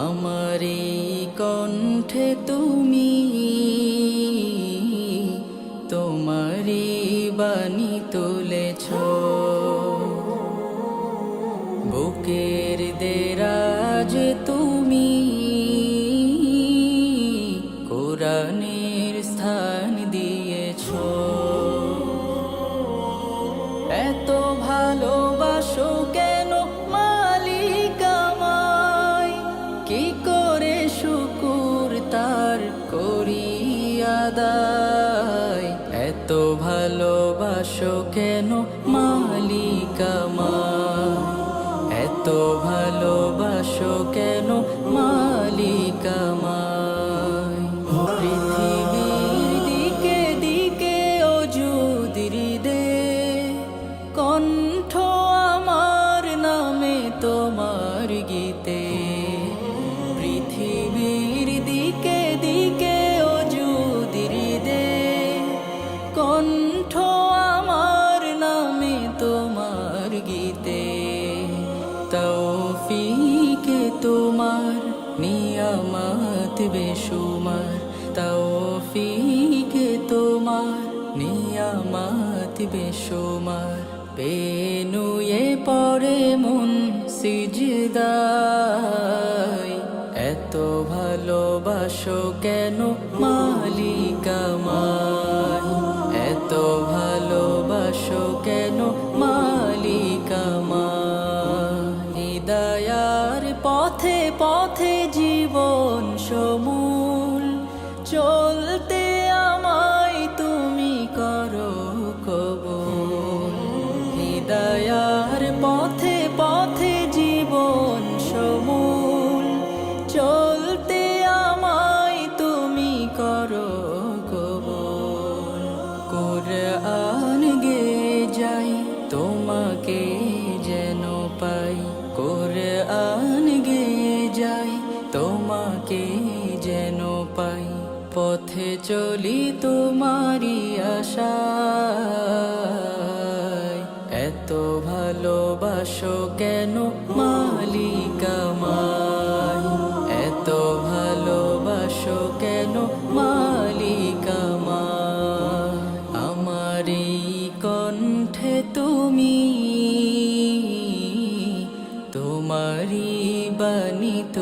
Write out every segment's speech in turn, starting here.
আমারি কণ্ঠে তুমি তোমারি বাণী তুলেছ। বুকের আদায়। এত ভালোবাসো কেন মালিকামা এত ভালোবাসো কেন মালিক আমায় পৃথিবীর দে নামে তোমার গীতে। কণ্ঠ আমার নামে তোমার গীতে। তৌফিকে তোমার নিয়ামত বেশুমার। তৌফিকে তোমার নিয়ামত বেশুমার। পেনুয়ে পরে মন সিজদায়। এত ভালোবাসো কেন মালিক কেন মালিক যেন পাই কোরআন গে যাই, তোমাকে যেন পাই। পথে চলি তোমারি আশায়। এত ভালোবাসো কেন মালিক আমায় এত ভালোবাসো কেন মালিক আমায় আমার কণ্ঠে তুমি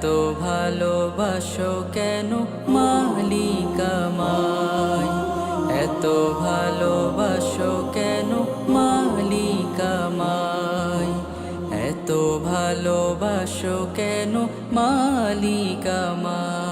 এত ভালোবাসো কেন মালিক আমায় এত ভালোবাসো কেন মালিক আমায় এত ভালোবাসো কেন মালিক আমায়